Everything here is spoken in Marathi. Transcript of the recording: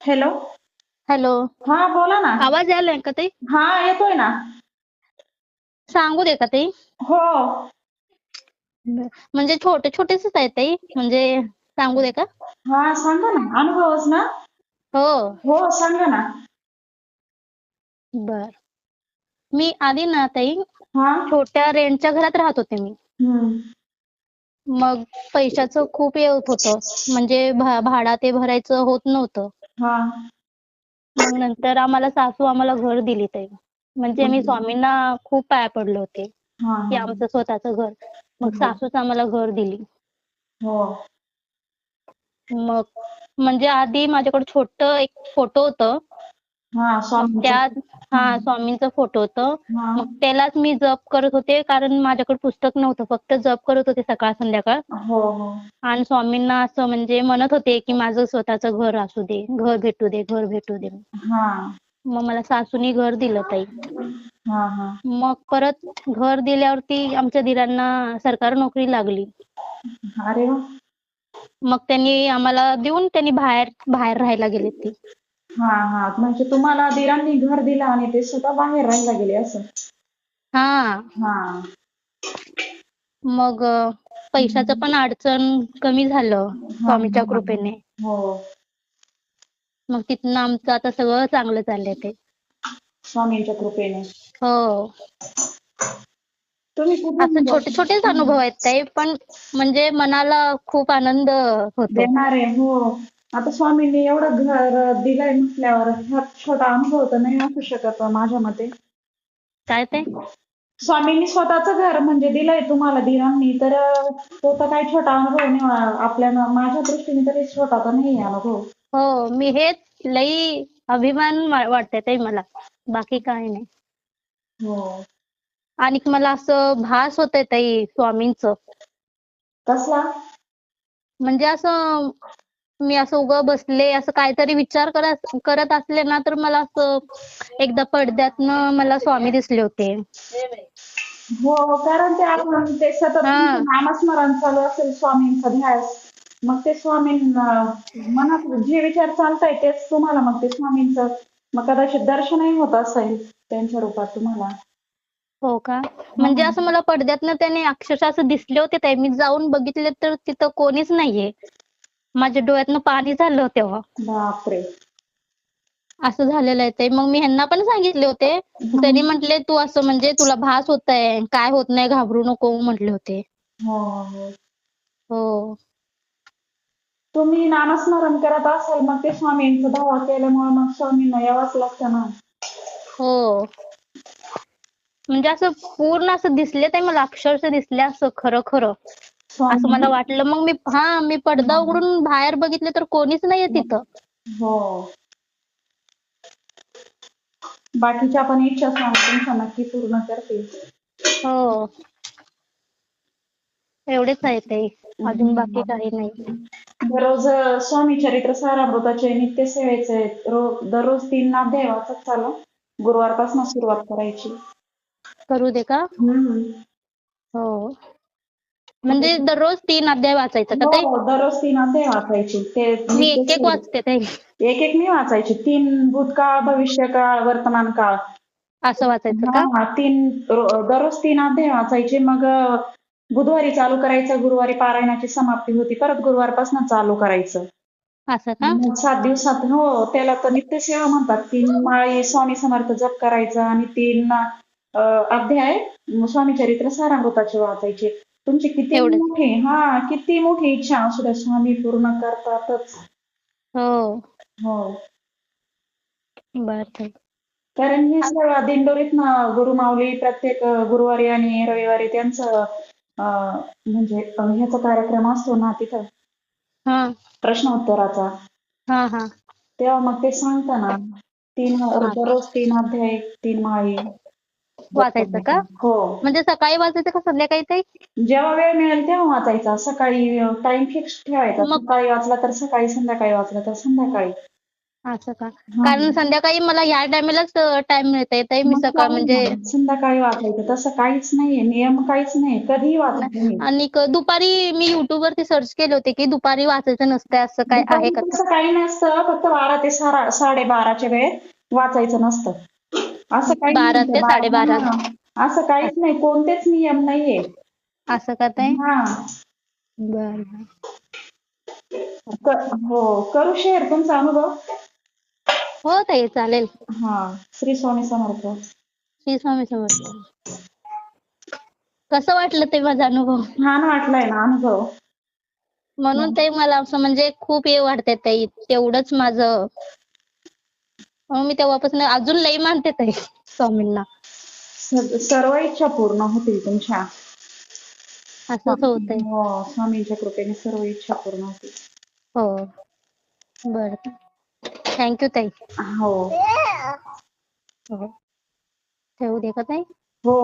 हॅलो? हॅलो. हा बोला ना. आवाज यायलाय का ताई? हा येतोय ना. सांगू दे का ताई? हो. म्हणजे छोटे छोटेच आहेत ताई. म्हणजे सांगू दे का? हा सांगा ना. अनुभवच ना? हो. हो सांगा ना. बर. मी आधी ना ताई हा? छोट्या रेंटच्या घरात राहत होते मी. हम्म. मग पैशाचं खूप हे होत होतं. म्हणजे भा- भाडा ते भरायचं होत नव्हतं. हा. मग नंतर आम्हाला सासू आम्हाला घर दिली ताई. म्हणजे मी स्वामींना खूप पाया पडले होते. हा की हा आमचं स्वतःचं घर. मग सासूच आम्हाला घर दिली. हो. मग म्हणजे आधी माझ्याकडे छोटं एक फोटो होतं. हा स्वामी त्यात हा स्वामींचा फोटो होतं. हा. मग त्यालाच मी जप करत होते कारण माझ्याकडे पुस्तक नव्हतं फक्त जप करत होते सकाळ संध्याकाळ. हो हो. आणि स्वामींना असं म्हणजे म्हणत होते की माझं स्वतःचं घर असू दे घर भेटू दे घर भेटू दे. हा. मग मला सासूनी घर दिलं ताई. हा हा. मग परत घर दिल्यावरती आमच्या दिरांना सरकारी नोकरी लागली. अरे वा. मग त्यांनी आम्हाला देऊन त्यांनी बाहेर बाहेर राहायला गेले ते. हा हा. म्हणजे तुम्हाला दिरांनी घर दिलं आणि ते स्वतः बाहेर राहायला गेले असं? हा. हा. मग अ, पैशाचं पण अडचण कमी झालं स्वामीच्या कृपेने. हो. मग तिथनं आमचं आता सगळं चांगलं चाललंय ते. स्वामींच्या कृपेने. हो. तुम्ही असं कुठून छोटे छोटेच अनुभव आहेत ताई पण म्हणजे मनाला खूप आनंद होतो. देणारे हो. आता स्वामींनी एवढं घर दिलंय म्हटल्यावर हा छोटा अनुभव तर नाही असू शकत माझ्या मते. काय ते? स्वामींनी स्वतःचं घर म्हणजे दिलंय तुम्हाला दिरांनी तर तो तर काही छोटा अनुभव नाही आपल्या माझ्या दृष्टीने तरी छोटा तर नाही आहे अनुभव. हो मी हेच लई अभिमान वा- वाटतंय ताई मला. बाकी काही नाही. हो. आणि मला असं भास होतंय ताई स्वामींचं. कसला? म्हणजे असं मी असं उगं बसले असं काहीतरी विचार करत करत असले ना तर मला असं एकदा पडद्यातनं मला स्वामी दिसले होते. हो कारण ते आपण ते सतत हा. नामस्मरण चालू असेल स्वामींचा ध्यास मग ते स्वामींना मनात जे विचार चालताय तेच तुम्हाला मग ते स्वामींचं मग कदाचित दर्शनही होत असेल त्यांच्या रूपात तुम्हाला. हो का? म्हणजे असं मला पडद्यातनं त्याने अक्षरशः असं दिसले होते ताई. मी जाऊन बघितले तर तिथं कोणीच नाहीये. माझ्या डोळ्यातनं पाणी झालं तेव्हा. बापरे. असं झालेलं आहे ते. मग मी ह्यांना पण सांगितले होते. त्यांनी म्हटले तू असं म्हणजे तुला भास होतंय काय होत नाही घाबरू नको म्हटले होते. हो हो. हो. तुम्ही नामस्मरण करत असाल मग ते स्वामींचा धावा केल्यामुळे मग स्वामींना यावंच लागतं ना. हो. म्हणजे असं पूर्ण असं दिसले ते मला अक्षरशः दिसले असं खरं खरं. असं मला वाटलं. मग मी हा मी पडदा उघडून बाहेर बघितले तर कोणीच नाहीये तिथं. हो. बाकीच्या पण इच्छा स्वामी नक्की पूर्ण करतील हो. एवढेच आहे ते. अजून बाकी काही नाही. दररोज स्वामी चरित्र सारामृताचे नित्य सेवेचे दररोज तीन अध्याय वाचत चाला गुरुवारपासून सुरुवात करायची. करू दे का? हम्म. हो. म्हणजे दररोज तीन अध्याय वाचायचं का ताई? हो दररोज तीन अध्याय वाचायचे. ते मी एक एक. वाचते ताई. एक एक नाही वाचायचे. तीन भूतकाळ भविष्यकाळ वर्तमान काळ असं वाचायचं का? हा तीन रो- दररोज तीन अध्याय वाचायचे. मग अं, बुधवारी चालू करायचं. गुरुवारी पारायणाची समाप्ती होती. परत गुरुवारपासून चालू करायचं. असं का? मग सात दिवसात हो त्याला तर नित्यसेवा म्हणतात. तीन माळी स्वामी समर्थ जप करायचा आणि तीन अं, अध्याय स्वामी चरित्र सारामृताचे वाचायचे. तुमची किती एवढंच. मोठी हा किती मोठी इच्छा असू द्या स्वामी पूर्ण करतातच. हो. हो. बर ताई कारण हे सगळं दिंडोरीत ना गुरुमाऊली प्रत्येक अं, गुरुवारी आणि रविवारी त्यांचं अं, म्हणजे अं, ह्याचा कार्यक्रम असतो ना तिथं? हा. प्रश्न उत्तराचा हा हा. तेव्हा मग ते सांगताना तीन दररोज तीन अध्याय तीन माळी. वाचायचं का? हो. म्हणजे सकाळी वाचायचं का संध्याकाळी ताई जेव्हा वेळ मिळेल तेव्हा वाचायचा. सकाळी टाइम फिक्स ठेवायचा. मग- सकाळी वाचला तर सकाळी संध्याकाळी वाचला तर संध्याकाळी. असं का. कारण संध्याकाळी मला ह्या टायमालाच टाइम मिळतंय ताई मी मग सकाळ चालेल म्हणजे ना. संध्याकाळी वाचायचं. तसं काहीच नाहीये. नियम काहीच नाही कधीही वाचा तुम्ही. आणि क- दुपारी मी युट्यूब वरती सर्च केले होते की दुपारी वाचायचं नसतंय असं काय आहे का? तसं काही नसतं. फक्त बारा ते सारा साडेबाराच्या वेळेत वाचायचं नसतं. असं काही बारा नाही. ते साडेबारा. असं काहीच नाही कोणतेच नियम नाहीये. असं का ताई हा. बर क- हो करू शेअर तुमचा अनुभव? हो ताई चालेल. हा श्री स्वामी समर्थ. श्री स्वामी समर्थ. कसं वाटलं ते माझा अनुभव? छान वाटलाय ना अनुभव. म्हणून ते मला असं म्हणजे खूप हे वाटते ताई तेवढंच माझं मग मी तेव्हापासून अजून लई मानते ताई स्वामींना. सर्व इच्छा पूर्ण होतील तुमच्या. असंच होतंय. हो स्वामींच्या कृपेने सर्व इच्छा पूर्ण होतील. हो बर. थँक्यू ताई. हो. हो. ठेवू दे का ताई? हो.